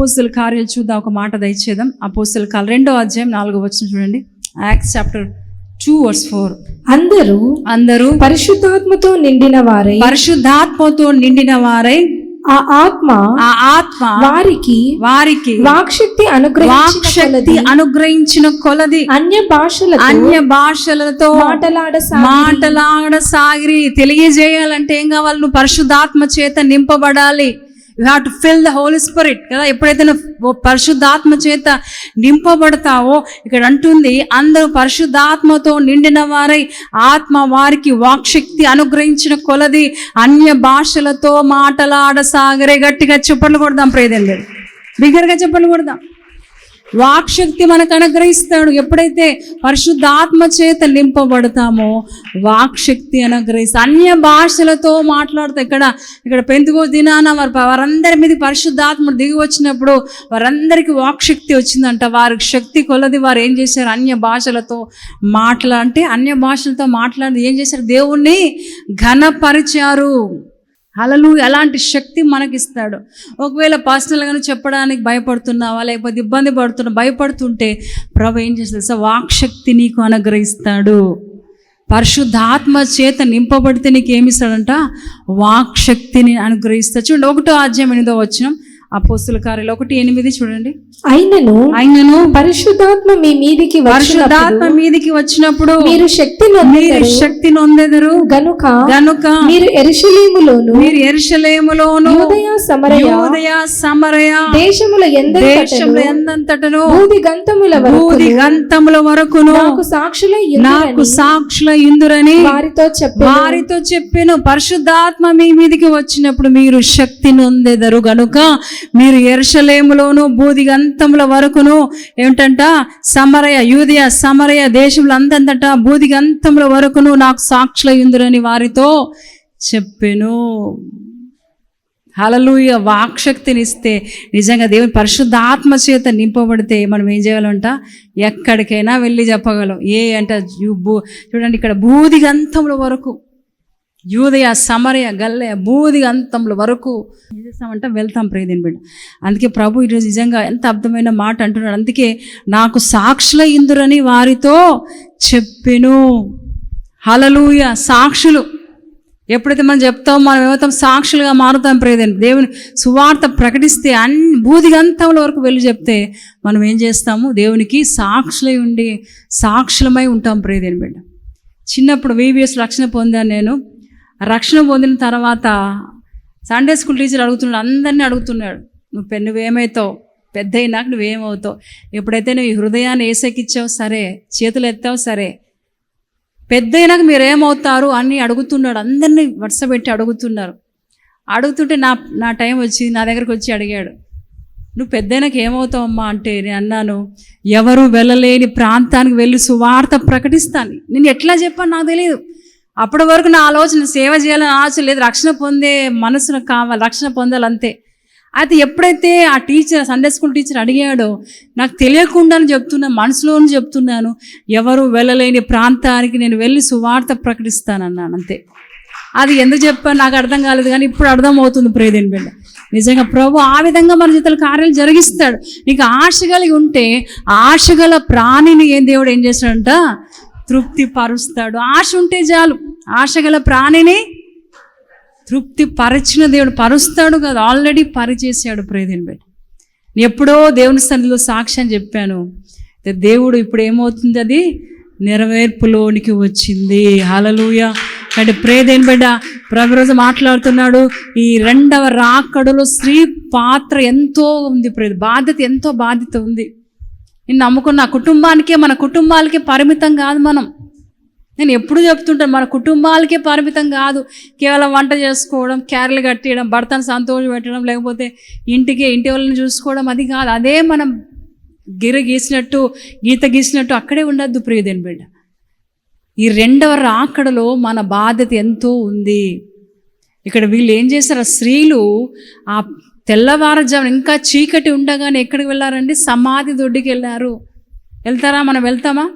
అపోస్తుల కార్యాలు చూద్దాం ఒక మాట దయచేద్దాం. అపోస్తుల కార్యాలు రెండో అధ్యాయం నాలుగో వచ్చిన చూడండి. Acts chapter two verse four. అందరూ అందరూ పరిశుద్ధాత్మతో నిండిన వారై పరిశుద్ధాత్మతో నిండిన వారై ఆ ఆత్మ ఆ ఆత్మ వారికి వారికి వాక్శక్తి అనుగ్రహించిన వాక్శక్తి అనుగ్రహించిన కొలది. అన్య భాషలతో అన్య భాషలతో మాటలాడ మాటలాడ సాగిరి. తెలియజేయాలంటే ఏం కావాలి? నువ్వు పరిశుద్ధాత్మ చేత నింపబడాలి. You have to fill the Holy Spirit కదా? ఎప్పుడైతే నువ్వు పరిశుద్ధాత్మ చేత నింపబడతావో ఇక్కడ అంటుంది అందరూ పరిశుద్ధాత్మతో నిండిన వారై ఆత్మ వారికి వాక్శక్తి అనుగ్రహించిన కొలది అన్య భాషలతో మాటలాడసాగరే. గట్టిగా చెప్పలు కొడదాం ప్రేదండి బిగ్గరగా చెప్పలు కొడదాం. వాక్శక్తి మనకు అనుగ్రహిస్తాడు. ఎప్పుడైతే పరిశుద్ధాత్మ చేత నింపబడతామో వాక్శక్తి అనుగ్రహిస్తా. అన్య భాషలతో మాట్లాడుతా ఇక్కడ ఇక్కడ పెందుకో దినాన వారు వారందరి మీద పరిశుద్ధాత్మ దిగి వచ్చినప్పుడు వారందరికీ వాక్శక్తి వచ్చిందంట. వారికి శక్తి కొలది వారు ఏం చేశారు? అన్య భాషలతో మాట్లా అంటే అన్య భాషలతో మాట్లాడి ఏం చేశారు? దేవుణ్ణి ఘనపరిచారు. అలలు ఎలాంటి శక్తి మనకిస్తాడు. ఒకవేళ పర్సనల్గానే చెప్పడానికి భయపడుతున్నావా లేకపోతే ఇబ్బంది పడుతున్నా భయపడుతుంటే ప్రభు ఏం చేస్తుంది సార్ వాక్శక్తి నీకు అనుగ్రహిస్తాడు. పరిశుద్ధాత్మ చేత నింపబడితే నీకు ఏమిస్తాడంట వాక్శక్తిని అనుగ్రహిస్తాడు. చూడండి ఒకటో అధ్యాయం ఎనిమిదో వచ్చినాం అపోస్తుల కార్యాలు ఒకటి ఎనిమిది చూడండి. అయినను ఆయనను పరిశుద్ధాత్మ మీ మీదికి పరిశుద్ధాత్మ మీదికి వచ్చినప్పుడు మీరు శక్తి మీరు శక్తి నొందెదరు. గనుక గనుక మీరు ఎరుషలేములోను మీరు ఎరుషలేములోను యూదయ సమరయ యోదయ సమరయ దేశముల ఎందరి దేశంలో ఎందంతటను బూది గంతముల వరకు బూది గంతముల వరకును నాకు సాక్షుల నాకు సాక్షుల ఇందురని వారితో చెప్పి వారితో చెప్పాను. పరిశుద్ధాత్మ మీ మీదికి వచ్చినప్పుడు మీరు శక్తి నొందెదరు గనుక మీరు ఎరుషలేములోను బూదిగంతముల వరకును ఏమిటంట? సమరయ యూదియ సమరయ దేశంలో అంతంతట బూది గంతముల వరకును నాకు సాక్షుల ఇందురని వారితో చెప్పెను. హలలుయ వాక్శక్తినిస్తే నిజంగా దేవుని పరిశుద్ధాత్మ చేత నింపబడితే మనం ఏం చేయాలంట? ఎక్కడికైనా వెళ్ళి చెప్పగలం ఏ అంటే చూడండి ఇక్కడ బూది గంతముల వరకు యూదయ సమరయ గల్లయ బూది అంతముల వరకు ఏం చేస్తామంటే వెళ్తాం ప్రేదిని బిడ్డ. అందుకే ప్రభు ఈరోజు నిజంగా ఎంత అర్థమైన మాట అంటున్నాడు. అందుకే నాకు సాక్షుల ఇందురని వారితో చెప్పెను. హలలుయ సాక్షులు. ఎప్పుడైతే మనం చెప్తామో మనం ఏమవుతాం? సాక్షులుగా మారుతాం ప్రేదని దేవుని సువార్త ప్రకటిస్తే అన్ని బూదిగంతముల వరకు వెళ్ళి చెప్తే మనం ఏం చేస్తాము? దేవునికి సాక్షులై ఉండి సాక్షులమై ఉంటాం ప్రేదని బిడ్డ. చిన్నప్పుడు వీవీఎస్ రక్షణ పొందాను నేను. రక్షణ పొందిన తర్వాత సండే స్కూల్ టీచర్ అడుగుతున్నాడు అందరినీ అడుగుతున్నాడు. నువ్వు పె- నువ్వేమవుతావు పెద్ద అయినాక నువ్వేమవుతావు? ఎప్పుడైతే నువ్వు ఈ హృదయాన్ని ఏసెక్కిచ్చావు సరే చేతులు ఎత్తావు సరే పెద్ద అయినాక మీరు ఏమవుతారు అని అడుగుతున్నాడు. అందరినీ వరుస పెట్టి అడుగుతున్నారు. అడుగుతుంటే నా నా టైం వచ్చి నా దగ్గరకు వచ్చి అడిగాడు. నువ్వు పెద్దయినాక ఏమవుతావమ్మా? అంటే నేను అన్నాను ఎవరు వెళ్ళలేని ప్రాంతానికి వెళ్ళి సువార్త ప్రకటిస్తాను. నేను ఎట్లా చెప్పాను నాకు తెలియదు అప్పటి వరకు నా ఆలోచన సేవ చేయాలని ఆలోచన లేదు. రక్షణ పొందే మనసును కావాలి. రక్షణ పొందాలంతే. అయితే ఎప్పుడైతే ఆ టీచర్ సండే స్కూల్ టీచర్ అడిగాడో నాకు తెలియకుండానే చెప్తున్నాను మనసులోనే చెప్తున్నాను ఎవరు వెళ్ళలేని ప్రాంతానికి నేను వెళ్ళి సువార్త ప్రకటిస్తానన్నాను అంతే. అది ఎందుకు చెప్పాను నాకు అర్థం కాలేదు కానీ ఇప్పుడు అర్థం అవుతుంది ప్రేదేని బిడ్డ. నిజంగా ప్రభు ఆ విధంగా మన జీవితాల కార్యాలు జరిగిస్తాడు. నీకు ఆశ కలిగి ఉంటే ఆశ గల ప్రాణిని ఏం దేవుడు ఏం చేస్తాడంట? తృప్తి పరుస్తాడు ఆశ ఉంటే చాలు. ఆశ గల ప్రాణిని తృప్తి పరిచిన దేవుడు పరుస్తాడు కదా. ఆల్రెడీ పరిచేసాడు ప్రేదేని బిడ్డ నేను ఎప్పుడో దేవుని సన్నిధిలో సాక్ష్యం చెప్పాను. దేవుడు ఇప్పుడు ఏమవుతుంది అది? నెరవేర్పులోనికి వచ్చింది. హలలుయ అంటే ప్రేదేని బిడ్డ ప్రభురోజు మాట్లాడుతున్నాడు. ఈ రెండవ రాకడలో స్త్రీ పాత్ర ఎంతో ఉంది ప్రేద. బాధ్యత ఎంతో బాధ్యత ఉంది. నేను నమ్ముకున్న కుటుంబానికే మన కుటుంబాలకే పరిమితం కాదు మనం. నేను ఎప్పుడు చెప్తుంటాను మన కుటుంబాలకే పరిమితం కాదు. కేవలం వంట చేసుకోవడం క్యారెలు కట్టేయడం భర్తను సంతోషం పెట్టడం లేకపోతే ఇంటికి ఇంటి వాళ్ళని చూసుకోవడం అది కాదు. అదే మనం గిర గీసినట్టు గీత గీసినట్టు అక్కడే ఉండద్దు ప్రియదేని బిడ్డ. ఈ రెండవ రాకడలో మన బాధ్యత ఎంతో ఉంది. ఇక్కడ వీళ్ళు ఏం చేశారు? ఆ స్త్రీలు ఆ తెల్లవారుజామున ఇంకా చీకటి ఉండగానే ఎక్కడికి వెళ్ళారండి? సమాధి దొడ్డికి వెళ్ళారు. వెళ్తారా? మనం వెళ్తామా?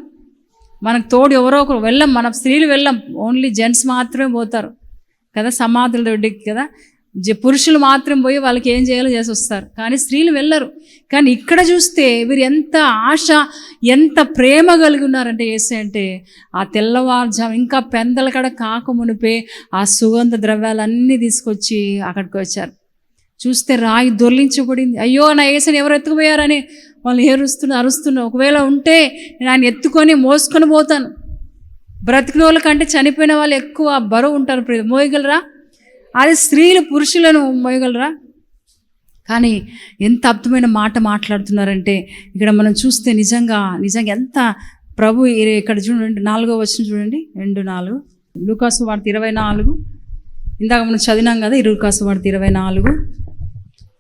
మనకు తోడు ఎవరో ఒకరు వెళ్ళం. మన స్త్రీలు వెళ్ళం. ఓన్లీ జెంట్స్ మాత్రమే పోతారు కదా సమాధుల దొడ్డికి కదా. పురుషులు మాత్రం పోయి వాళ్ళకి ఏం చేయాలో చేసి వస్తారు. కానీ స్త్రీలు వెళ్ళరు. కానీ ఇక్కడ చూస్తే వీరు ఎంత ఆశ ఎంత ప్రేమ కలిగి ఉన్నారంటే ఏసే అంటే ఆ తెల్లవారుజాము ఇంకా పెందల కడ కాకమునిపే ఆ సుగంధ ద్రవ్యాలన్నీ తీసుకొచ్చి అక్కడికి వచ్చారు. చూస్తే రాయి దొర్లించబడింది. అయ్యో నా ఏసని ఎవరు ఎత్తుకుపోయారని వాళ్ళు ఏరుస్తున్నా అరుస్తున్నా ఒకవేళ ఉంటే నేను ఆయన ఎత్తుకొని మోసుకొని పోతాను. బ్రతికిన వాళ్ళ కంటే చనిపోయిన వాళ్ళు ఎక్కువ బరువు ఉంటారు మోయగలరా? అది స్త్రీలు పురుషులను మోయగలరా? కానీ ఎంత అద్భుతమైన మాట మాట్లాడుతున్నారంటే ఇక్కడ మనం చూస్తే నిజంగా నిజంగా ఎంత ప్రభు ఇక్కడ చూడండి నాలుగో వచ్చిన చూడండి. రెండు నాలుగు. లూకాసు వార్త ఇరవై నాలుగు. ఇందాక మనం చదివినాం కదా ఇరుకాసు వార్త ఇరవై నాలుగు.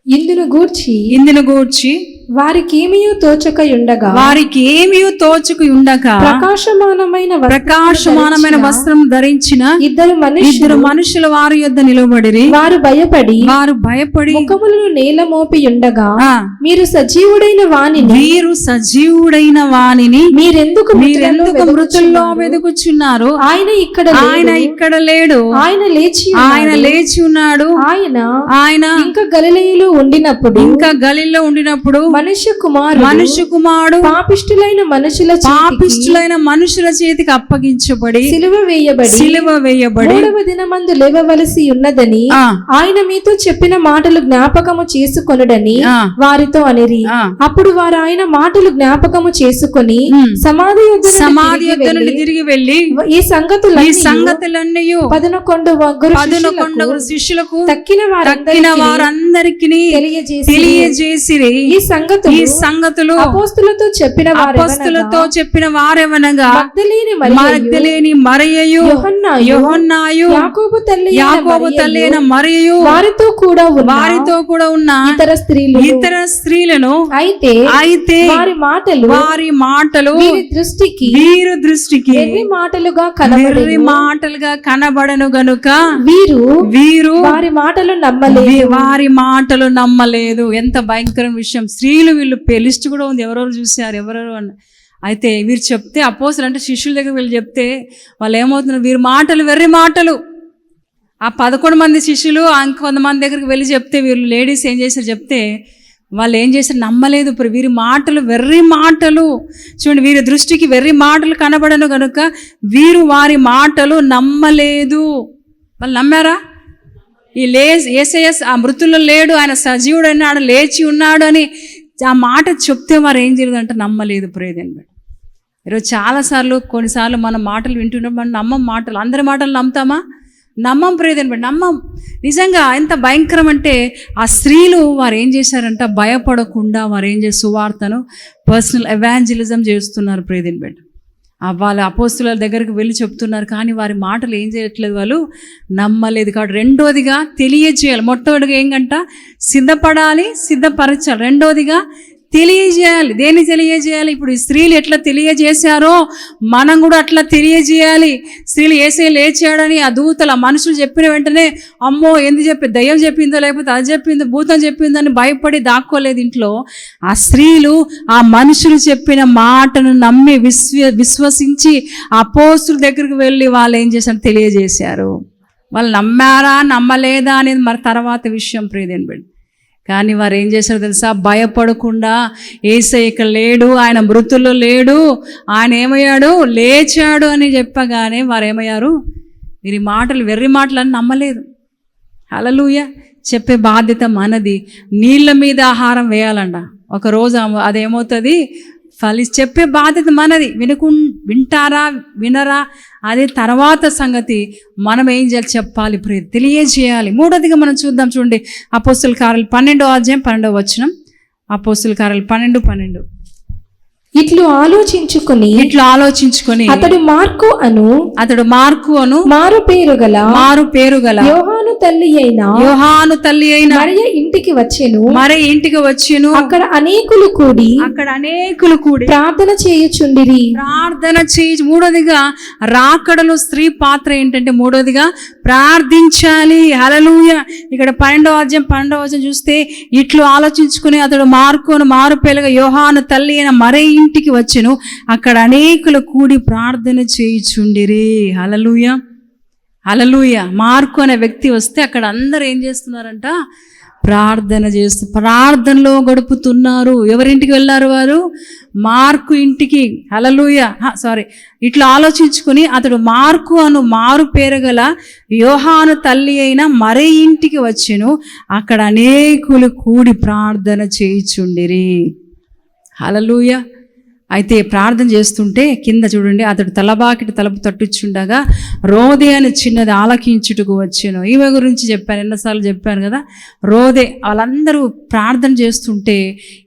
ఇందును గూర్చి ఇందును గూర్చి వారికి ఏమీ తోచక ఉండగా వారికి ఏమీ తోచుకు ఉండక ప్రకాశమానమైన ప్రకాశమానమైన వస్త్రం ధరించిన ఇద్దరు మనుషులు ఇద్దరు మనుషుల వారి యొద్ద నిలబడిరి వారు భయపడి వారు భయపడి ముఖములను నేల మోపి ఉండగా మీరు సజీవుడైన వానిని వీరు సజీవుడైన వానిని మీరెందుకు మీరెందుకు మృతుల్లో వెదుకుచున్నారు? ఆయన ఇక్కడ ఆయన. ఇక్కడ లేడు ఆయన లేచి ఆయన. లేచి ఉన్నాడు ఆయన ఆయన ఇంకా గలిలయలో ఉండినప్పుడు ఇంకా గలిలో ఉండినప్పుడు మనుష్య కుమారుడు మనుష్య కుమారుడు పాపిష్టులైన మనుషుల చేతికి పాపిష్టులైన మనుషుల చేతికి అప్పగించబడి సిలువ వేయబడి సిలువ వేయబడి మూడవ దినమందు లేవవలసి ఉన్నదని ఆయన మీతో చెప్పిన మాటలు జ్ఞాపకము చేసుకొనుడని వారితో అనిరి. అప్పుడు వారు ఆయన మాటలు జ్ఞాపకము చేసుకొని. సమాధి సమాధి నుండి వెళ్ళి, తిరిగి వెళ్ళి ఈ సంగతులు ఈ సంగతులన్నీ పదనకొండు పదునకొండ శిష్యులకు తక్కిన తక్కిన వారందరికీ వారందరికీ తెలియజేసి ఈ సంగతులు ఈ సంగతులు అపోస్తులతో చెప్పిన అపస్తులతో చెప్పిన వారెవనగా? మగ్ధలేని మరియయు యోహన్నాయు యోహన్నాయు యాకోబు తల్లి యాకోబు మరియయు, తల్లైన మరియయు వారితో కూడా ఉన్న వారితో కూడా ఉన్న ఇతర స్త్రీలు ఇతర స్త్రీలను అయితే అయితే వారి మాటలు వారి మాటలు వీరి దృష్టికి వీరు దృష్టికి వెర్రి మాటలుగా కనబడి మాటలుగా కనబడను గనుక వీరు వీరు వారి మాటలు నమ్మలేదు. వారి మాటలు నమ్మలేదు. ఎంత భయంకరమైన విషయం. స్త్రీలు వీళ్ళు లిస్ట్ కూడా ఉంది. ఎవరెవరు చూశారు ఎవరెవరు అని అయితే వీరు చెప్తే అపోసలు అంటే శిష్యుల దగ్గర వీళ్ళు చెప్తే వాళ్ళు ఏమవుతున్నారు? వీరి మాటలు వెర్రి మాటలు. ఆ పదకొండు మంది శిష్యులు కొంతమంది ఇంకొంతమంది దగ్గరికి వెళ్ళి చెప్తే వీళ్ళు లేడీస్ ఏం చేశారు? చెప్తే వాళ్ళు ఏం చేశారు? నమ్మలేదు ఇప్పుడు. వీరి మాటలు వెర్రి మాటలు. చూడండి వీరి దృష్టికి వెర్రి మాటలు కనబడను కనుక వీరు వారి మాటలు నమ్మలేదు. వాళ్ళు నమ్మారా? ఈ లే ఏసయస్ ఆ మృతుల్లో లేడు ఆయన సజీవుడు అన్నాడు లేచి ఉన్నాడు అని ఆ మాట చెప్తే వారు ఏం చేయలేదంటే నమ్మలేదు ప్రేదన్ మేడం ఈరోజు చాలాసార్లు కొన్నిసార్లు మన మాటలు వింటున్నప్పుడు మనం నమ్మం మాటలు అందరి మాటలు నమ్ముతామా? నమ్మం ప్రేదన్ మేడం నమ్మం. నిజంగా ఎంత భయంకరం అంటే ఆ స్త్రీలు వారు ఏం చేశారంట భయపడకుండా వారు ఏం చేసి సువార్తను పర్సనల్ ఎవాంజలిజం చేస్తున్నారు ప్రేదన్ మేడం వాళ్ళ అపోస్తుల దగ్గరికి వెళ్ళి చెప్తున్నారు కానీ వారి మాటలు ఏం చేయట్లేదు వాళ్ళు? నమ్మలేదు కాబట్టి రెండోదిగా తెలియజేయాలి. మొట్టమొదటిగా ఏంటంట సిద్ధపడాలి సిద్ధపరచాలి. రెండోదిగా తెలియజేయాలి. దేన్ని తెలియజేయాలి? ఇప్పుడు ఈ స్త్రీలు ఎట్లా తెలియజేశారో మనం కూడా అట్లా తెలియజేయాలి. స్త్రీలు ఏసే లేచాడని ఆ దూతల మనుషులు చెప్పిన వెంటనే అమ్మో ఎందుకు చెప్పి దయ్యం చెప్పిందో లేకపోతే అది చెప్పిందో భూతం చెప్పిందో అని భయపడి దాక్కోలేదు ఇంట్లో. ఆ స్త్రీలు ఆ మనుషులు చెప్పిన మాటను నమ్మి విశ్వ విశ్వసించి ఆ పోస్టుల దగ్గరికి వెళ్ళి వాళ్ళు ఏం చేశారు తెలియజేశారు. వాళ్ళు నమ్మారా నమ్మలేదా అనేది మరి తర్వాత విషయం ప్రియదేని బిడ్డ. కానీ వారు ఏం చేశారు తెలుసా? భయపడకుండా ఏసై ఇక్కడ లేడు ఆయన మృతుల్లో లేడు ఆయన ఏమయ్యాడు? లేచాడు అని చెప్పగానే వారు ఏమయ్యారు వీరి మాటలు వెర్రి అని నమ్మలేదు. అలలుయ చెప్పే బాధ్యత మనది. నీళ్ళ మీద ఆహారం వేయాలంట. ఒక రోజు అదేమవుతుంది? ఫలి చెప్పే బాధ్యత మనది. వినుకు వింటారా వినరా అదే తర్వాత సంగతి మనం ఏం చేయాలి చెప్పాలి ప్రియ తెలియజేయాలి. మూడోదిగా మనం చూద్దాం చూడండి. అపోస్తుల కార్యాలు పన్నెండో అధ్యాయం పన్నెండో వచ్చినం అపోస్తుల కార్యాలు పన్నెండు పన్నెండు. ఇట్లు ఆలోచించుకుని ఇట్లా ఆలోచించుకొని అతడు మార్కు అను అతడు మార్కు అను మారు పేరు గల మారు పేరు గల యోహాను తల్లి అయిన యోహాను తల్లి అయిన మరియ ఇంటికి వచ్చెను. మరి ఇంటికి వచ్చెను. అక్కడ అనేకులు కూడి అక్కడ అనేకులు కూడి ప్రార్థన చేయుచుండిరి. ప్రార్థన చేయి. మూడోదిగా రాకడలో స్త్రీ పాత్ర ఏంటంటే మూడోదిగా ప్రార్థించాలి. హలలుయ ఇక్కడ పన్నెండవ అధ్యాయం పన్నెండవ అధ్యాయం చూస్తే ఇట్లు ఆలోచించుకుని అతడు మార్కోను మారు పేలుగా యోహాను తల్లి అయిన మరే ఇంటికి వచ్చెను. అక్కడ అనేకులు కూడి ప్రార్థన చేయుచుండిరి. అలలుయ అలలుయ మార్కు అనే వ్యక్తి వస్తే అక్కడ అందరు ఏం చేస్తున్నారంట? ప్రార్థన చేస్తూ ప్రార్థనలో గడుపుతున్నారు. ఎవరింటికి వెళ్ళారు వారు? మార్కు ఇంటికి. హలలుయ సారీ ఇట్లా ఆలోచించుకొని అతడు మార్కు అను మారు పేరగల యోహాను తల్లి అయిన మరే ఇంటికి వచ్చెను. అక్కడ అనేకులు కూడి ప్రార్థన చేయిచుండిరి. హలలుయ అయితే ప్రార్థన చేస్తుంటే కింద చూడండి అతడు తలబాకిటి తలుపు తట్టుచుండగా రోదే అని చిన్నది ఆలకించుటకు వచ్చాను. ఈమె గురించి చెప్పాను ఎన్నోసార్లు చెప్పాను కదా. రోదే వాళ్ళందరూ ప్రార్థన చేస్తుంటే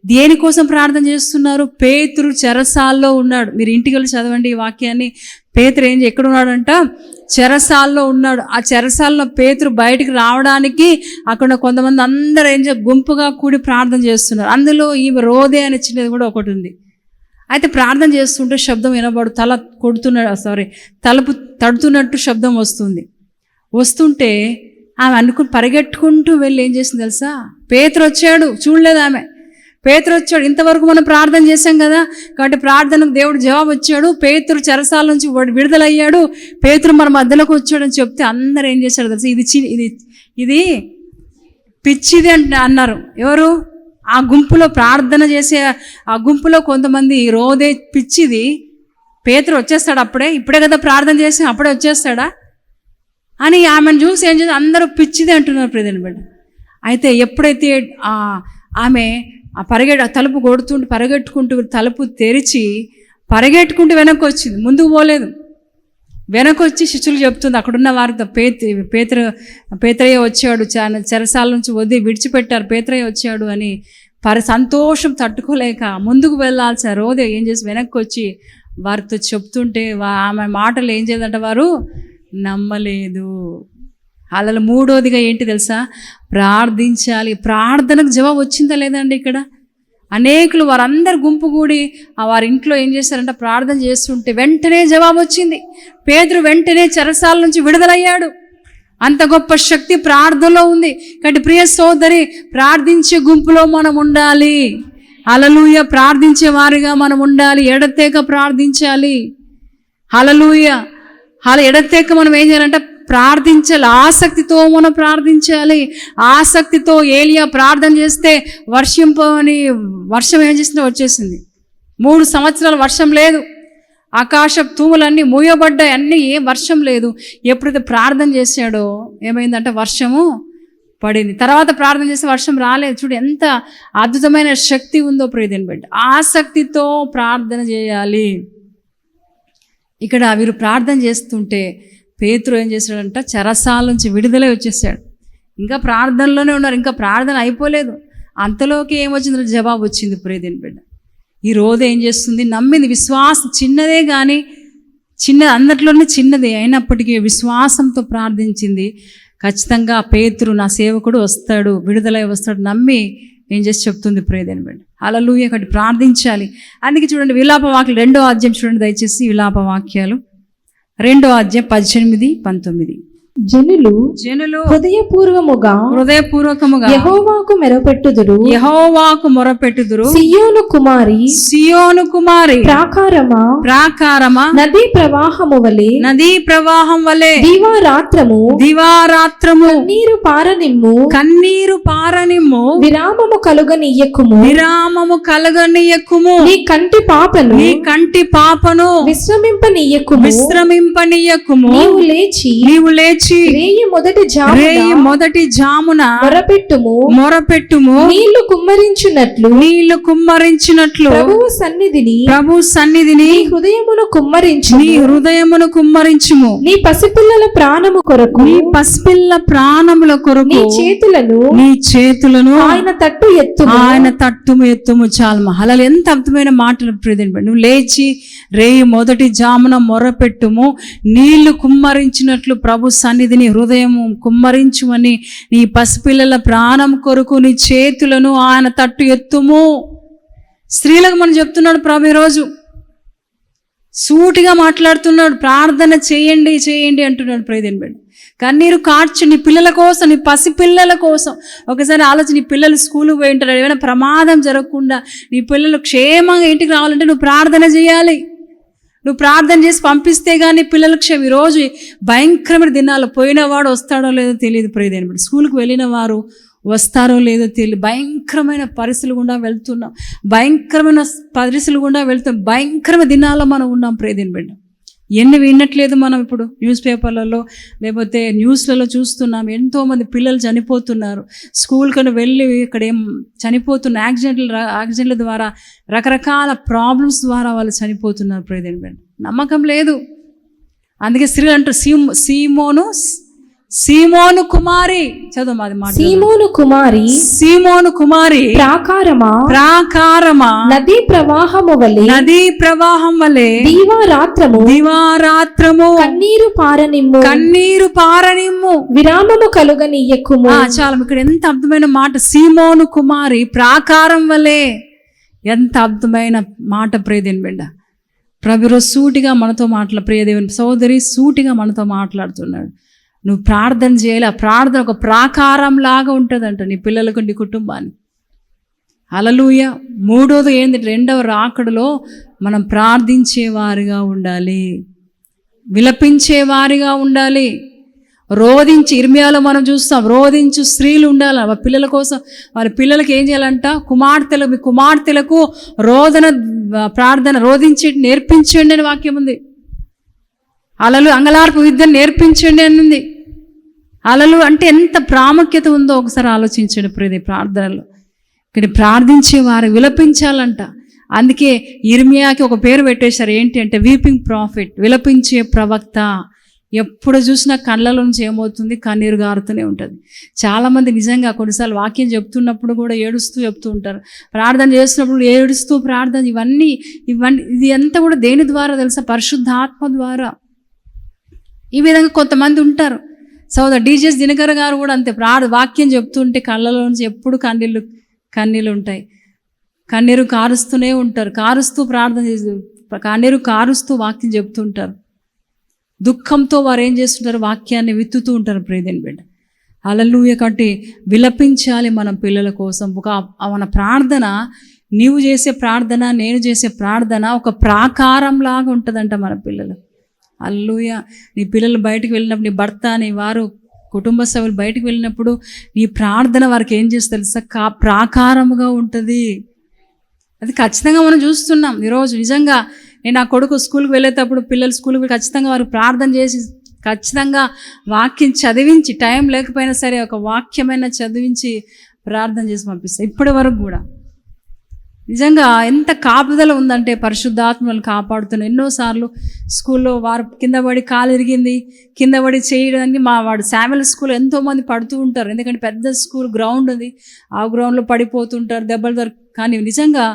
దేనికోసం ప్రార్థన చేస్తున్నారు? పేతురు చెరసాల్లో ఉన్నాడు. మీరు ఇంటికి వెళ్ళి చదవండి ఈ వాక్యాన్ని. పేతురు ఏం ఎక్కడున్నాడంట? చెరసాల్లో ఉన్నాడు. ఆ చెరసాల్లో పేతురు బయటికి రావడానికి అక్కడ కొంతమంది అందరూ ఏం గుంపుగా కూడి ప్రార్థన చేస్తున్నారు. అందులో ఈమె రోదే అనే చిన్నది కూడా ఒకటి ఉంది. అయితే ప్రార్థన చేస్తుంటే శబ్దం వినబడు తల కొడుతున్న సారీ తలుపు తడుతున్నట్టు శబ్దం వస్తుంది. వస్తుంటే ఆమె అనుకుని పరిగెట్టుకుంటూ వెళ్ళి ఏం చేసింది తెలుసా? పేతురు వచ్చాడు చూడలేదు ఆమె. పేతురు వచ్చాడు ఇంతవరకు మనం ప్రార్థన చేశాం కదా. కాబట్టి ప్రార్థనకు దేవుడు జవాబు వచ్చాడు. పేతురు చెరసాల నుంచి వాడు విడుదలయ్యాడు. పేతురు మన మధ్యలోకి వచ్చాడని చెప్తే అందరూ ఏం చేశారు తెలుసా? ఇది చి ఇది ఇది పిచ్చిది అంటే అన్నారు. ఎవరు? ఆ గుంపులో ప్రార్థన చేసే ఆ గుంపులో కొంతమంది రోదే పిచ్చిది. పేతురు వచ్చేస్తాడు అప్పుడే. ఇప్పుడే కదా ప్రార్థన చేసి అప్పుడే వచ్చేస్తాడా? అని ఆమెను చూసి ఏం చేసి అందరూ పిచ్చిది అంటున్నారు ప్రజలు బిడ్డ. అయితే ఎప్పుడైతే ఆమె ఆ పరిగె తలుపు కొడుతుంటే పరిగెట్టుకుంటూ తలుపు తెరిచి పరిగెట్టుకుంటూ వెనక్కి వచ్చింది. ముందుకు పోలేదు. వెనకొచ్చి శిష్యులు చెప్తుంది అక్కడున్న వారితో పేత పేతర పేతరయ్య వచ్చాడు చాలా చెరసాల నుంచి వదిలి విడిచిపెట్టారు పేతరయ్య వచ్చాడు అని పరి సంతోషం తట్టుకోలేక ముందుకు వెళ్ళాల్సిన రోజు ఏం చేసి వెనక్కి వచ్చి వారితో చెప్తుంటే వా- ఆమె మాటలు ఏం చేయదంట వారు నమ్మలేదు. అలా మూడోదిగా ఏంటి తెలుసా? ప్రార్థించాలి. ప్రార్థనకు జవాబు వచ్చిందా లేదండి ఇక్కడ? అనేకులు వారందరు గుంపు కూడి ఆ వారి ఇంట్లో ఏం చేశారంటే ప్రార్థన చేస్తుంటే వెంటనే జవాబు వచ్చింది. పేదరు వెంటనే చెరసాల నుంచి విడుదలయ్యాడు. అంత గొప్ప శక్తి ప్రార్థనలో ఉంది. కాబట్టి ప్రియ సోదరి ప్రార్థించే గుంపులో మనం ఉండాలి. అలలుయ ప్రార్థించే వారిగా మనం ఉండాలి. ఎడతేక ప్రార్థించాలి. హలలుయ అలా ఎడతేక మనం ఏం చేయాలంటే ప్రార్థించాలి. ఆసక్తితో మనం ప్రార్థించాలి. ఆసక్తితో ఏలియా ప్రార్థన చేస్తే వర్షింపని వర్షం ఏం చేసినా వచ్చేసింది. మూడు సంవత్సరాలు వర్షం లేదు. ఆకాశ తూములన్నీ మూయబడ్డాయి. అన్నీ ఏం వర్షం లేదు. ఎప్పుడైతే ప్రార్థన చేశాడో ఏమైందంటే వర్షము పడింది. తర్వాత ప్రార్థన చేస్తే వర్షం రాలేదు. చూడు ఎంత అద్భుతమైన శక్తి ఉందో ప్రియదని బిడ్డ. ఆసక్తితో ప్రార్థన చేయాలి. ఇక్కడ వీరు ప్రార్థన చేస్తుంటే పేతురు ఏం చేశాడంట? చెరసాల నుంచి విడుదలై వచ్చేసాడు. ఇంకా ప్రార్థనలోనే ఉన్నారు. ఇంకా ప్రార్థన అయిపోలేదు. అంతలోకి ఏమొచ్చింది జవాబు వచ్చింది ప్రియదేని బిడ్డ. ఈ రోజు ఏం చేస్తుంది? నమ్మింది. విశ్వాసం చిన్నదే కానీ చిన్న అందట్లోనే చిన్నదే అయినప్పటికీ విశ్వాసంతో ప్రార్థించింది. ఖచ్చితంగా పేతురు నా సేవకుడు వస్తాడు విడుదలై వస్తాడు నమ్మి ఏం చేసి చెప్తుంది ప్రేదేని బిడ్డ? అలలు ఒకటి ప్రార్థించాలి. అందుకే చూడండి విలాప వాక్యాలు రెండో అధ్యాయం చూడండి దయచేసి విలాప వాక్యాలు రెండో అధ్యాయం పద్దెనిమిది పంతొమ్మిది. జనులు జనులు హృదయపూర్వముగా హృదయపూర్వకముగా యెహోవాకు మెరపెట్టుదురు. యహోవాకు మొరపెట్టుదురు. సియోను కుమారి సియోను కుమారి ప్రాకారమా? ప్రాకారమా? నదీ ప్రవాహము వలె నదీ ప్రవాహం వలె దివారాత్రము దివారాత్రము నీరు పారనిమ్ము. కన్నీరు పారనిమ్ము. విరామము కలుగనీయకుము. విరామము కలగనీయకుము. నీ కంటి పాపను నీ కంటి పాపను విశ్రమింపనీయకుము. విశ్రమింపనీయకుము. నీవు లేచి నీవు లేచి రేయి మొదటి జామున రేయి మొదటి జామున మొరపెట్టుము. మొరపెట్టుము. నీళ్ళు కుమ్మరించున్నట్లు నీళ్ళు కుమ్మరించినట్లు. ప్రభువు సన్నిధిని ప్రభు సన్నిధిని నీ హృదయమును కుమ్మరించు నీ హృదయమును కుమ్మరించుము. నీ పసిపిల్లల ప్రాణము కొరకు నీ పసిపిల్ల ప్రాణముల నీ కొరకు చేతులను నీ చేతులను ఆయన తట్టు ఎత్తు ఆయన తట్టుము ఎత్తుము చాలు అలా ఎంత అర్థమైన మాటలు నువ్వు లేచి రేయి మొదటి జామున మొరపెట్టుము. నీళ్ళు కుమ్మరించినట్లు ప్రభు సన్నిధిని హృదయము కుమ్మరించుమని నీ పసిపిల్లల ప్రాణం కొరకు నీ చేతులను ఆయన తట్టు ఎత్తుము. స్త్రీలకు మనం చెప్తున్నాడు ప్రభు ఈరోజు. సూటిగా మాట్లాడుతున్నాడు. ప్రార్థన చేయండి చేయండి అంటున్నాడు ప్రేదేని బిడ్డ. కన్నీరు కార్చు నీ పిల్లల కోసం నీ పసి పిల్లల కోసం. ఒకసారి ఆలోచన నీ పిల్లలు స్కూల్కి పోయి ఉంటారు. ఏమైనా ప్రమాదం జరగకుండా నీ పిల్లలు క్షేమంగా ఇంటికి రావాలంటే నువ్వు ప్రార్థన చేయాలి. నువ్వు ప్రార్థన చేసి పంపిస్తే కానీ పిల్లలకు క్షమ. ఈరోజు భయంకరమైన దినాలు పోయినవాడు వస్తాడో లేదో తెలియదు ప్రియదేని స్కూల్కి వెళ్ళిన వారు వస్తారో లేదో తెలియదు. భయంకరమైన పరిస్థితులు గుండా వెళ్తున్నాం. భయంకరమైన పరిస్థితులు గుండా వెళ్తున్నాం. భయంకరమైన దినాల్లో మనం ఉన్నాం ప్రియదేని బిడ్డ. ఎన్ని వినట్లేదు మనం ఇప్పుడు న్యూస్ పేపర్లలో లేకపోతే న్యూస్లలో చూస్తున్నాం ఎంతోమంది పిల్లలు చనిపోతున్నారు. స్కూల్ కను వెళ్ళి ఇక్కడ ఏం చనిపోతున్న యాక్సిడెంట్లు యాక్సిడెంట్ల ద్వారా రకరకాల ప్రాబ్లమ్స్ ద్వారా వాళ్ళు చనిపోతున్నారు ప్రేదేంటి నమ్మకం లేదు. అందుకే స్త్రీలు అంటారు సీమ్ సీమోను సీమోను కుమారి. చదువు మాది మాట సీమోను కుమారి సీమోను కుమారి ప్రాకారమా? ప్రాకారమా. నదీ ప్రవాహము వలె నదీ ప్రవాహం వలె దీవారాత్రము దివారాత్రము కన్నీరు పారనిమ్ము. కన్నీరు పారనిమ్ము. విరామము కలుగనీయకుము. ఆ చాలా ఇక్కడ ఎంత అర్థమైన మాట. సీమోను కుమారి ప్రాకారం వలె ఎంత అర్థమైన మాట ప్రియదేని బిడ్డ. ప్రభురు సూటిగా మనతో మాట్లా ప్రియదేవుని సోదరి సూటిగా మనతో మాట్లాడుతున్నాడు. నువ్వు ప్రార్థన చేయాలి. ఆ ప్రార్థన ఒక ప్రాకారంలాగా ఉంటుందంట నీ పిల్లలకు నీ కుటుంబాన్ని అలలుయ మూడోది ఏంటి రెండవ రాకడలో మనం ప్రార్థించేవారిగా ఉండాలి. విలపించేవారిగా ఉండాలి. రోధించి ఇర్మియాలో మనం చూస్తాం రోధించు స్త్రీలు ఉండాలి. వాళ్ళ పిల్లల కోసం వాళ్ళ పిల్లలకి ఏం చేయాలంట? కుమార్తెలు మీ కుమార్తెలకు రోదన ప్రార్థన రోధించి నేర్పించండి అని వాక్యం ఉంది. అలలు అంగలార్పు విద్యను నేర్పించండి అని ఉంది అలలు అంటే ఎంత ప్రాముఖ్యత ఉందో ఒకసారి ఆలోచించండి ప్రతి ప్రార్థనలో. ఇక్కడ ప్రార్థించే వారు విలపించాలంట. అందుకే ఇర్మియాకి ఒక పేరు పెట్టేశారు. ఏంటి అంటే వీపింగ్ ప్రాఫిట్ విలపించే ప్రవక్త. ఎప్పుడు చూసినా కళ్ళలో నుంచి ఏమవుతుంది? కన్నీరు గారుతూనే ఉంటుంది. చాలామంది నిజంగా కొన్నిసార్లు వాక్యం చెప్తున్నప్పుడు కూడా ఏడుస్తూ చెప్తూ ఉంటారు. ప్రార్థన చేస్తున్నప్పుడు ఏడుస్తూ ప్రార్థన ఇవన్నీ ఇవన్నీ ఇది అంతా కూడా దేని ద్వారా తెలుసా? పరిశుద్ధాత్మ ద్వారా. ఈ విధంగా కొంతమంది ఉంటారు. సోదరు డీజెస్ దినకర్ గారు కూడా అంతే ప్రాడు వాక్యం చెప్తుంటే కళ్ళలో నుంచి ఎప్పుడు కన్నీళ్ళు కన్నీళ్ళు ఉంటాయి. కన్నీరు కారుస్తూనే ఉంటారు. కారుస్తూ ప్రార్థన చేసి కన్నీరు కారుస్తూ వాక్యం చెప్తుంటారు. దుఃఖంతో వారు ఏం చేస్తుంటారు? వాక్యాన్ని విత్తుతూ ఉంటారు ప్రేదేని బిడ్డ. అలలుయ కంటే విలపించాలి మన పిల్లల కోసం. ఒక మన ప్రార్థన నీవు చేసే ప్రార్థన నేను చేసే ప్రార్థన ఒక ప్రాకారంలాగా ఉంటుందంట మన పిల్లలు అల్లుయ. నీ పిల్లలు బయటకు వెళ్ళినప్పుడు నీ భర్త నీ వారు కుటుంబ సభ్యులు బయటకు వెళ్ళినప్పుడు నీ ప్రార్థన వారికి ఏం చేస్తే తెలుసా? కా ప్రాకారముగా ఉంటుంది. అది ఖచ్చితంగా మనం చూస్తున్నాం. ఈరోజు నిజంగా నేను నా కొడుకు స్కూల్కి వెళ్ళేటప్పుడు పిల్లలు స్కూల్కి ఖచ్చితంగా వారు ప్రార్థన చేసి ఖచ్చితంగా వాక్యం చదివించి టైం లేకపోయినా సరే ఒక వాక్యమైనా చదివించి ప్రార్థన చేసి పంపిస్తాను ఇప్పటి వరకు కూడా. నిజంగా ఎంత కాపుదల ఉందంటే పరిశుద్ధాత్మలు కాపాడుతున్న. ఎన్నోసార్లు స్కూల్లో వారు కింద పడి కాలు ఇరిగింది కింద పడి చేయడానికి మా వాడు శామిల్ స్కూల్ ఎంతోమంది పడుతూ ఉంటారు. ఎందుకంటే పెద్ద స్కూల్ గ్రౌండ్ ఉంది. ఆ గ్రౌండ్లో పడిపోతుంటారు దెబ్బలు దొరికి కానీ నిజంగా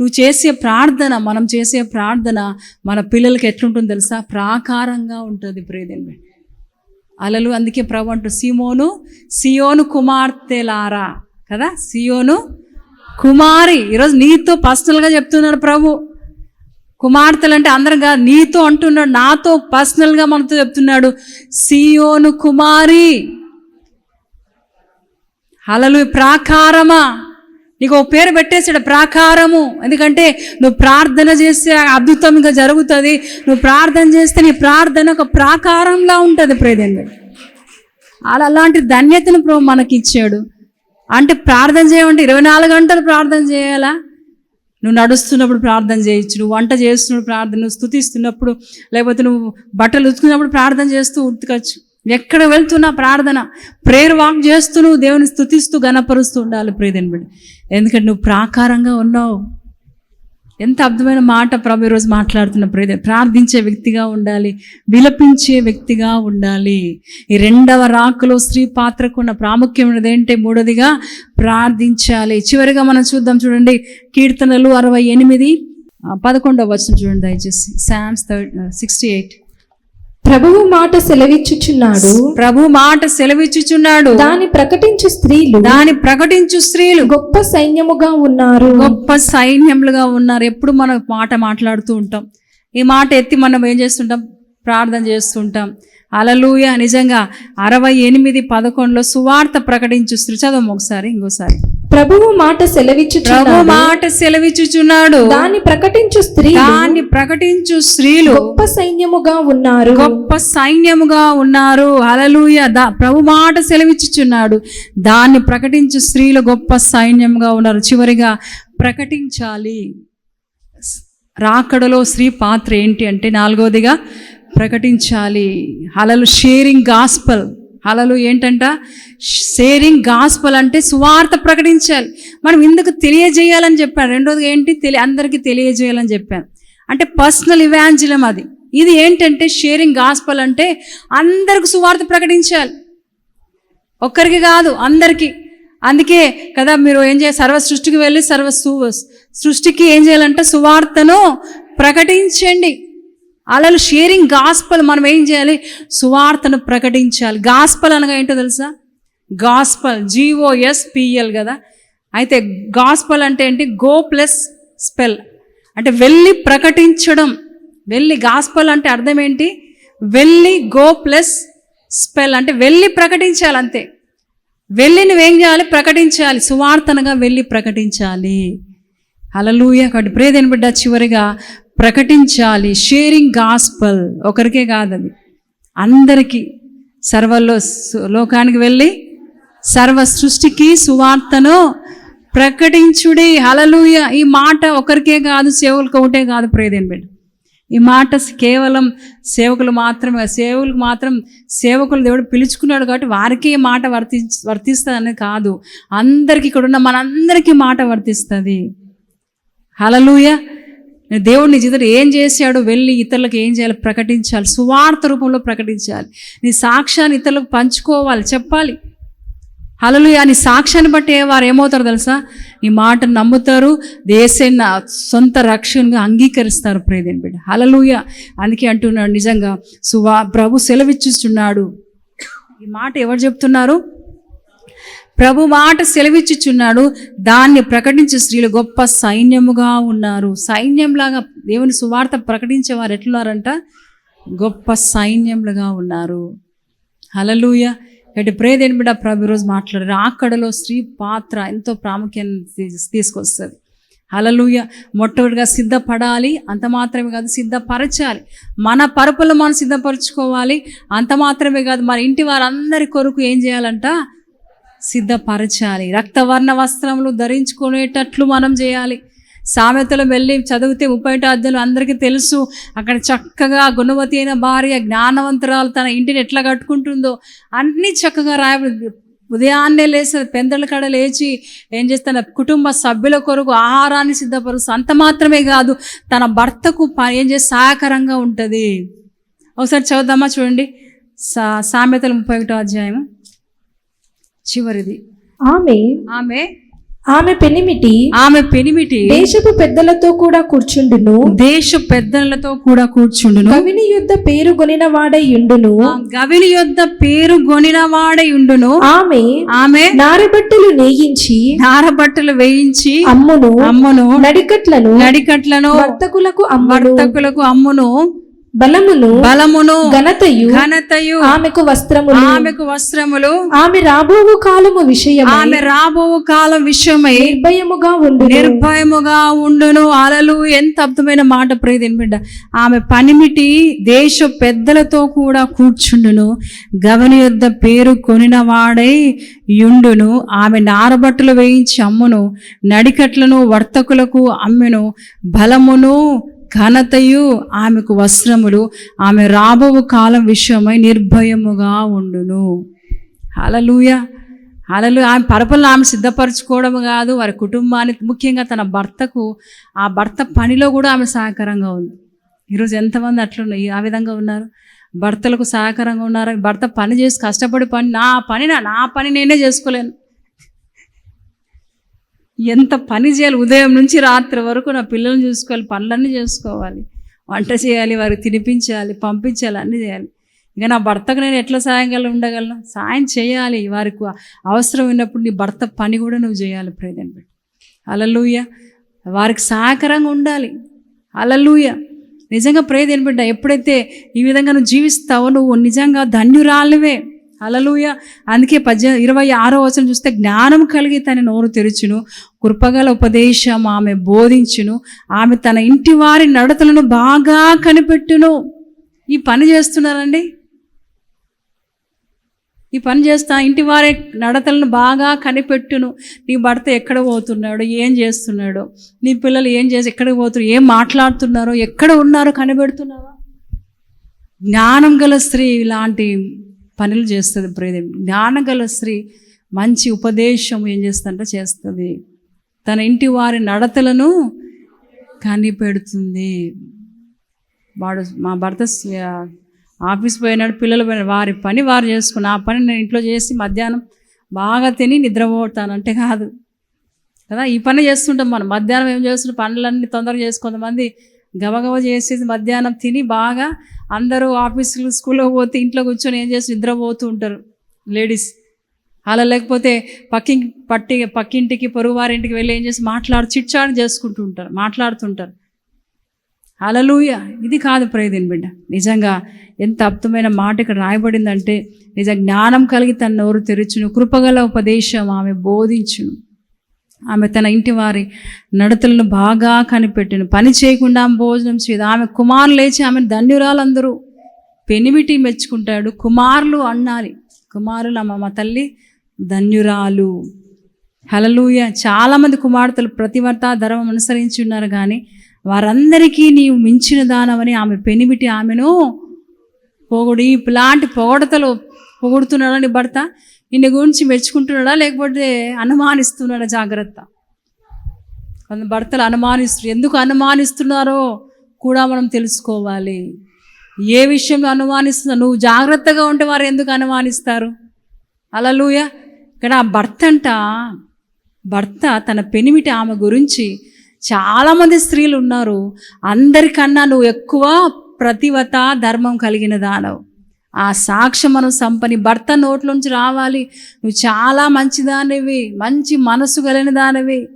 నువ్వు చేసే ప్రార్థన మనం చేసే ప్రార్థన మన పిల్లలకి ఎట్లుంటుందో తెలుసా? ప్రాకారంగా ఉంటుంది ప్రియదేవి. అలలు అందుకే ప్రభు అంటూ సీమోను సియోను కుమార్తెలారా కదా? సియోను కుమారి ఈరోజు నీతో పర్సనల్గా చెప్తున్నాడు ప్రభు. కుమార్తెలు అంటే అందరం కాదు నీతో అంటున్నాడు నాతో పర్సనల్గా మనతో చెప్తున్నాడు సియోను కుమారి. అలలు ప్రాకారమా. నీకు ఒక పేరు పెట్టేసాడు ప్రాకారము. ఎందుకంటే నువ్వు ప్రార్థన చేస్తే అద్భుతంగా జరుగుతుంది నువ్వు ప్రార్థన చేస్తే నీ ప్రార్థన ఒక ప్రాకారంలా ఉంటుంది ప్రేదంగా అలా అలాంటి ధన్యతను ప్రభు మనకి ఇచ్చాడు అంటే ప్రార్థన చేయమంటే ఇరవై నాలుగు గంటలు ప్రార్థన చేయాలా? నువ్వు నడుస్తున్నప్పుడు ప్రార్థన చేయొచ్చు. నువ్వు వంట చేస్తున్నప్పుడు ప్రార్థన నువ్వు స్థుతిస్తున్నప్పుడు లేకపోతే నువ్వు బట్టలు ఉతుకున్నప్పుడు ప్రార్థన చేస్తూ ఉతకచ్చు. ఎక్కడ వెళ్తున్నా ప్రార్థన ప్రేయర్ వాక్ చేస్తూ నువ్వు దేవుని స్థుతిస్తూ గణపరుస్తూ ఉండాలి ప్రియదని బిడ్డ. ఎందుకంటే నువ్వు ప్రాకారంగా ఉన్నావు. ఎంత అర్థమైన మాట ప్రభు ఈరోజు మాట్లాడుతున్న ప్రేద ప్రార్థించే వ్యక్తిగా ఉండాలి విలపించే వ్యక్తిగా ఉండాలి. ఈ రెండవ రాకులో స్త్రీ పాత్రకు ఉన్న ప్రాముఖ్యమైనది ఏంటి? మూడోదిగా ప్రార్థించాలి. చివరిగా మనం చూద్దాం చూడండి కీర్తనలు అరవై ఎనిమిది పదకొండవ వచ్చిన చూడండి దయచేసి. శామ్స్ థర్డ్ సిక్స్టీ ఎయిట్ ప్రభువు మాట సెలవిచ్చుచున్నాడు. ప్రభు మాట సెలవిచ్చుచున్నాడు. దాని ప్రకటించు స్త్రీలు దాని ప్రకటించు స్త్రీలు గొప్ప సైన్యముగా ఉన్నారు. గొప్ప సైన్యములుగా ఉన్నారు. ఎప్పుడు మనం మాట మాట్లాడుతూ ఉంటాం. ఈ మాట ఎత్తి మనం ఏం చేస్తుంటాం? ప్రార్థన చేస్తుంటాం. అలలుయ నిజంగా అరవై ఎనిమిది పదకొండులో సువార్త ప్రకటించు స్త్రీ చదవం ఒకసారి ఇంకోసారి. ప్రభువు మాట ప్రభు సెలవిచ్చుచున్నాడు మాట సెలవిచ్చుచున్నాడు. దాన్ని ప్రకటించు స్త్రీ దాన్ని ప్రకటించు స్త్రీలు గొప్ప సైన్యముగా ఉన్నారు. గొప్ప సైన్యముగా ఉన్నారు. హలలుయ దా ప్రభు మాట సెలవిచ్చుచున్నాడు. దాన్ని ప్రకటించు స్త్రీలు గొప్ప సైన్యముగా ఉన్నారు. చివరిగా ప్రకటించాలి. రాకడలో స్త్రీ పాత్ర ఏంటి అంటే నాలుగవదిగా ప్రకటించాలి. హలలు షేరింగ్ గాస్పల్. అలలు ఏంటంట? షేరింగ్ గాస్పల్ అంటే సువార్త ప్రకటించాలి. మనం ఇందుకు తెలియజేయాలని చెప్పాను. రెండోది ఏంటి? తెలియ అందరికీ తెలియజేయాలని చెప్పాను. అంటే పర్సనల్ ఇవాంజలం అది. ఇది ఏంటంటే షేరింగ్ గాస్పల్ అంటే అందరికి సువార్త ప్రకటించాలి. ఒక్కరికి కాదు అందరికీ. అందుకే కదా మీరు ఏం చేయాలి? సర్వ సృష్టికి వెళ్ళి సర్వ సు సృష్టికి ఏం చేయాలంటే సువార్తను ప్రకటించండి. అలలు షేరింగ్ గాస్పల్ మనం ఏం చేయాలి? సువార్తను ప్రకటించాలి. గాస్పల్ అనగా ఏంటో తెలుసా? గాస్పల్ జీఓఎస్పిఎల్ కదా. అయితే గాస్పల్ అంటే ఏంటి? గో ప్లస్ స్పెల్ అంటే వెళ్ళి ప్రకటించడం. వెళ్ళి గాస్పల్ అంటే అర్థం ఏంటి? వెళ్ళి గో ప్లస్ స్పెల్ అంటే వెళ్ళి ప్రకటించాలి అంతే. వెళ్ళి నువ్వేం చేయాలి? ప్రకటించాలి. సువార్తనగా వెళ్ళి ప్రకటించాలి. అలలుయ కాబట్టి ప్రేదేని బిడ్డ చివరిగా ప్రకటించాలి. షేరింగ్ గాస్పల్ ఒకరికే కాదు అది అందరికీ సర్వలో లోకానికి వెళ్ళి సర్వ సృష్టికి సువార్తను ప్రకటించుడి. హలలుయ ఈ మాట ఒకరికే కాదు సేవలకు ఒకటే కాదు ప్రేదేని బిడ్డ. ఈ మాట కేవలం సేవకులు మాత్రమే సేవకులకు మాత్రం సేవకులు దేవుడు పిలుచుకున్నాడు కాబట్టి వారికే ఈ మాట వర్తి వర్తిస్తుంది కాదు. అందరికీ ఇక్కడ ఉన్న మనందరికీ మాట వర్తిస్తుంది. హలలుయ దేవుడు నీ జీవితంలో ఏం చేశాడో వెళ్ళి ఇతరులకు ఏం చేయాలి ప్రకటించాలి. సువార్త రూపంలో ప్రకటించాలి. నీ సాక్ష్యాన్ని ఇతరులకు పంచుకోవాలి. చెప్పాలి. హలలుయ నీ సాక్ష్యాన్ని బట్టి వారు ఏమవుతారు తెలుసా? నీ మాటను నమ్ముతారు. దేశాన్ని సొంత రక్షణగా అంగీకరిస్తారు. ప్రేదేని బిడ్డ. హలలుయ అందుకే అంటున్నాడు నిజంగా సువా ప్రభు సెలవిచ్చుచున్నాడు ఈ మాట ఎవరు చెప్తున్నారు? ప్రభు మాట సెలవిచ్చుచున్నాడు. దాన్ని ప్రకటించే స్త్రీలు గొప్ప సైన్యముగా ఉన్నారు. సైన్యంలాగా దేవుని సువార్త ప్రకటించే వారు ఎట్లున్నారంట? గొప్ప సైన్యములుగా ఉన్నారు. హలలుయ ఇటు ప్రేదేని బిడ్డ ప్రభు ఈరోజు మాట్లాడారు. అక్కడలో స్త్రీ పాత్ర ఎంతో ప్రాముఖ్యత తీసుకొస్తుంది. హలలుయ మొట్టమొదటిగా సిద్ధపడాలి. అంత మాత్రమే కాదు సిద్ధపరచాలి. మన పరుపులు మనం సిద్ధపరచుకోవాలి. అంత మాత్రమే కాదు మన ఇంటి వారందరి కొరకు ఏం చేయాలంట? సిద్ధపరచాలి. రక్తవర్ణ వస్త్రములు ధరించుకునేటట్లు మనం చేయాలి. సామెతలు వెళ్ళి చదివితే ముప్పై అందరికీ తెలుసు అక్కడ చక్కగా గుణవతి అయిన భార్య జ్ఞానవంతురాలు తన ఇంటిని ఎట్లా కట్టుకుంటుందో అన్నీ చక్కగా రాయ ఉదయాన్నే లేచి పెందల కడ లేచి ఏం చేస్తాను కుటుంబ సభ్యుల కొరకు ఆహారాన్ని సిద్ధపరుస్తూ అంత మాత్రమే కాదు తన భర్తకు ప- ఏం చేసి సహాయకరంగా ఉంటుంది. ఒకసారి చదువుదామా చూడండి. సా సామెతలు ముప్పై ఒకటో అధ్యాయము. చివరిది. ఆమె ఆమె ఆమె పెనిమిటి ఆమె పెనిమిటి దేశపు పెద్దలతో కూడా కూర్చుండును. దేశ పెద్దలతో కూడా కూర్చుండును. కవిని యుద్ధ పేరు కొనిన వాడై యుండును ఆ గవిని యొద్ద పేరు గొనిన వాడై ఉండును. ఆమె ఆమె నారబట్టలు నేయించి నారబట్టలు వేయించి అమ్మును. అమ్మును. నడికట్లను నడికట్లను వర్తకులకు వర్తకులకు అమ్మును. బలమును బలమును ఘనతయు ఘనతయు ఆమెకు వస్త్రములు ఆమెకు వస్త్రములు ఆమె రాబోవు కాలము విషయం ఆమె రాబో కాలం విషయమై నిర్భయముగా ఉండు నిర్భయముగా ఉండును. అలలు ఎంత అద్భుతమైన మాట ప్రియదిన బిడ్డ. ఆమె పనిమిటి దేశ పెద్దలతో కూడా కూర్చుండును. గవని యొద్ద పేరు కొనిన వాడై యుండును. ఆమె నారబట్టలు వేయించి అమ్మును. నడికట్లను వర్తకులకు అమ్మెను. బలమును ఘనతయు ఆమెకు వస్త్రములు ఆమె రాబోవు కాలం విషయమై నిర్భయముగా ఉండును. హలలుయ అలలు ఆమె పరపలను ఆమె సిద్ధపరచుకోవడం కాదు వారి కుటుంబానికి ముఖ్యంగా తన భర్తకు ఆ భర్త పనిలో కూడా ఆమె సహకారంగా ఉంది. ఈరోజు ఎంతమంది అట్లున్నాయి? ఆ విధంగా ఉన్నారు? భర్తలకు సహకారంగా ఉన్నారు? భర్త పని చేసి కష్టపడి పని నా పని నా పని నేనే చేసుకోలేను. ఎంత పని చేయాలి? ఉదయం నుంచి రాత్రి వరకు నా పిల్లల్ని చూసుకోవాలి పనులన్నీ చేసుకోవాలి. వంట చేయాలి వారికి తినిపించాలి పంపించాలి అన్నీ చేయాలి. ఇక నా భర్తకు నేను ఎట్లా సాయంకాలం ఉండగలను? సాయం చేయాలి. వారికి అవసరం ఉన్నప్పుడు నీ భర్త పని కూడా నువ్వు చేయాలి ప్రేదన్ పెట్టి. అలలుయ వారికి సహకారంగా ఉండాలి. అలలుయ నిజంగా ప్రేదేని బిడ్డ ఎప్పుడైతే ఈ విధంగా నువ్వు జీవిస్తావో నువ్వు నిజంగా ధన్యురాలివే. అలలుయ అందుకే పద్య ఇరవై ఆరో వచనం చూస్తే జ్ఞానం కలిగి తన నోరు తెరుచును కృపగల ఉపదేశం ఆమె బోధించును ఆమె తన ఇంటి వారి నడతలను బాగా కనిపెట్టును. ఈ పని చేస్తున్నారండి? ఈ పని చేస్తా ఇంటి వారి నడతలను బాగా కనిపెట్టును. నీ భర్త ఎక్కడ పోతున్నాడు? ఏం చేస్తున్నాడు? నీ పిల్లలు ఏం చేసి ఎక్కడికి పోతున్నారు? ఏం మాట్లాడుతున్నారో? ఎక్కడ ఉన్నారో కనిపెడుతున్నావా? జ్ఞానం గల స్త్రీ ఇలాంటి పనులు చేస్తుంది. ప్రేదే జ్ఞానగల స్త్రీ మంచి ఉపదేశం ఏం చేస్తుందంటే చేస్తుంది. తన ఇంటి వారి నడతలను కనిపెడుతుంది. వాడు మా భర్త ఆఫీస్ పోయినాడు పిల్లలు పోయినాడు వారి పని వారు చేసుకుని ఆ పని నేను ఇంట్లో చేసి మధ్యాహ్నం బాగా తిని నిద్రపోతానంటే కాదు. కదా? ఈ పని చేస్తుంటాం మనం. మధ్యాహ్నం ఏం చేస్తుంటాం పనులన్నీ తొందరగా చేసి గబగబ చేసేది మధ్యాహ్నం తిని బాగా అందరూ ఆఫీసులు స్కూల్లో పోతే ఇంట్లో కూర్చొని ఏం చేసి నిద్రపోతూ ఉంటారు లేడీస్. అలా లేకపోతే పక్కి పట్టి పక్కింటికి పొరుగు వారింటికి వెళ్ళి ఏం చేసి మాట్లాడు చిట్చాడు చేసుకుంటూ ఉంటారు మాట్లాడుతుంటారు. అలలుయ. ఇది కాదు ప్రేదిన్ బిడ్డ. నిజంగా ఎంత అద్భుతమైన మాట ఇక్కడ రాయబడిందంటే నిజ జ్ఞానం కలిగి తన నోరు తెరుచును కృపగల ఉపదేశం ఆమె బోధించును. ఆమె తన ఇంటి వారి నడతలను బాగా కనిపెట్టిన పని చేయకుండా ఆమె భోజనం చేయదు ఆమె కుమారులు లేచి ఆమె ధన్యురాలందరూ పెనిమిటి మెచ్చుకుంటాడు. కుమారులు అన్నాలి. కుమారులు అమ్మ మా తల్లి ధన్యురాలు. హలలుయ చాలామంది కుమార్తెలు ప్రతివర్త ధర్మం అనుసరించి ఉన్నారు కానీ వారందరికీ నీవు మించిన దానమని ఆమె పెనిమిటి ఆమెను పొగుడు ఇలాంటి పొగడతలు పొగుడుతున్నాడని భర్త నిన్ను గురించి మెచ్చుకుంటున్నాడా? లేకపోతే అనుమానిస్తున్నాడా? జాగ్రత్త. కొంత భర్తలు అనుమానిస్తున్నారు ఎందుకు అనుమానిస్తున్నారో కూడా మనం తెలుసుకోవాలి. ఏ విషయంలో అనుమానిస్తున్నా నువ్వు జాగ్రత్తగా ఉంటే వారు ఎందుకు అనుమానిస్తారు? అలలుయ. ఇక్కడ ఆ భర్త అంట భర్త తన పెనిమిటి ఆమె గురించి చాలామంది స్త్రీలు ఉన్నారు. అందరికన్నా నువ్వు ఎక్కువ ప్రతివత ధర్మం కలిగిన దానవు. ఆ సాక్ష్యం మనం సంపని భర్త నోట్లోంచి రావాలి. నువ్వు చాలా మంచిదానివి మంచి మనసు కలిగిన దానివి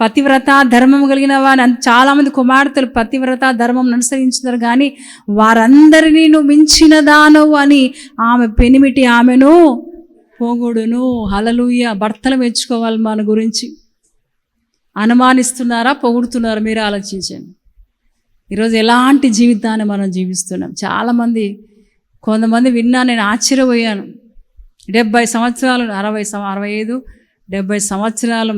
పతివ్రత ధర్మం కలిగిన వారు చాలామంది కుమార్తెలు పతివ్రత ధర్మం అనుసరించుతారు కానీ వారందరినీ నువ్వు మించిన దానవు అని ఆమె పెనిమిటి ఆమెను పోగొడును. హలలుయ భర్తలు మెచ్చుకోవాలి మన గురించి. అనుమానిస్తున్నారా? పొగుడుతున్నారా? మీరు ఆలోచించండి. ఈరోజు ఎలాంటి జీవితాన్ని మనం జీవిస్తున్నాం? చాలామంది కొంతమంది విన్నా నేను ఆశ్చర్యపోయాను. డెబ్బై సంవత్సరాలు అరవై సం అరవై ఐదు డెబ్బై సంవత్సరాల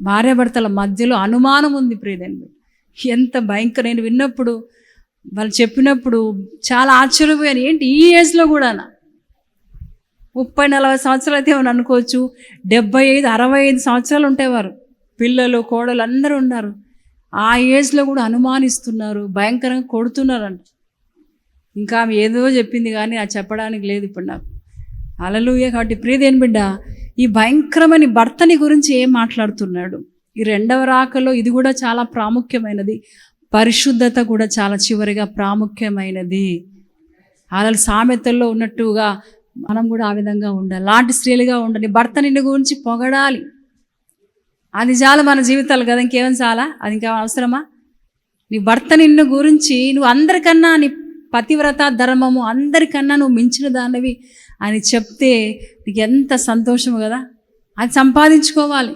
భార్యాభర్తల మధ్యలో అనుమానం ఉంది ప్రియదండి ఎంత భయంకర. నేను విన్నప్పుడు వాళ్ళు చెప్పినప్పుడు చాలా ఆశ్చర్యపోయాను. ఏంటి ఈ ఏజ్లో కూడా ముప్పై నలభై సంవత్సరాలు అయితే ఏమైనా అనుకోవచ్చు? డెబ్బై ఐదు అరవై ఐదు సంవత్సరాలు ఉండేవారు పిల్లలు కోడలు అందరూ ఉన్నారు. ఆ ఏజ్లో కూడా అనుమానిస్తున్నారు భయంకరంగా కొడుతున్నారంట. ఇంకా ఆమె ఏదో చెప్పింది కానీ అది చెప్పడానికి లేదు ఇప్పుడు నాకు. అలలుయ కాబట్టి ప్రియదేని బిడ్డ ఈ భయంకరమైన భర్తని గురించి ఏం మాట్లాడుతున్నాడు? ఈ రెండవ రాకలో ఇది కూడా చాలా ప్రాముఖ్యమైనది. పరిశుద్ధత కూడా చాలా చివరిగా ప్రాముఖ్యమైనది. అలా సామెతల్లో ఉన్నట్టుగా మనం కూడా ఆ విధంగా ఉండాలి. లాంటి స్త్రీలుగా ఉండాలి భర్త నిన్ను గురించి పొగడాలి. అది చాలా మన జీవితాలు కదా ఇంకేమైనా చాలా? అది ఇంకా అవసరమా? నీ భర్త నిన్ను గురించి నువ్వు అందరికన్నా నీ పతివ్రత ధర్మము అందరికన్నా నువ్వు మించిన దానివి అని చెప్తే నీకు ఎంత సంతోషము కదా? అది సంపాదించుకోవాలి.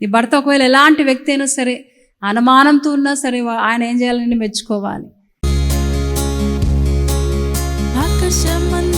నీ భర్త ఒకవేళ ఎలాంటి వ్యక్తి అయినా సరే అనుమానంతో ఉన్నా సరే ఆయన ఏం చేయాలని మెచ్చుకోవాలి. ఆకాశం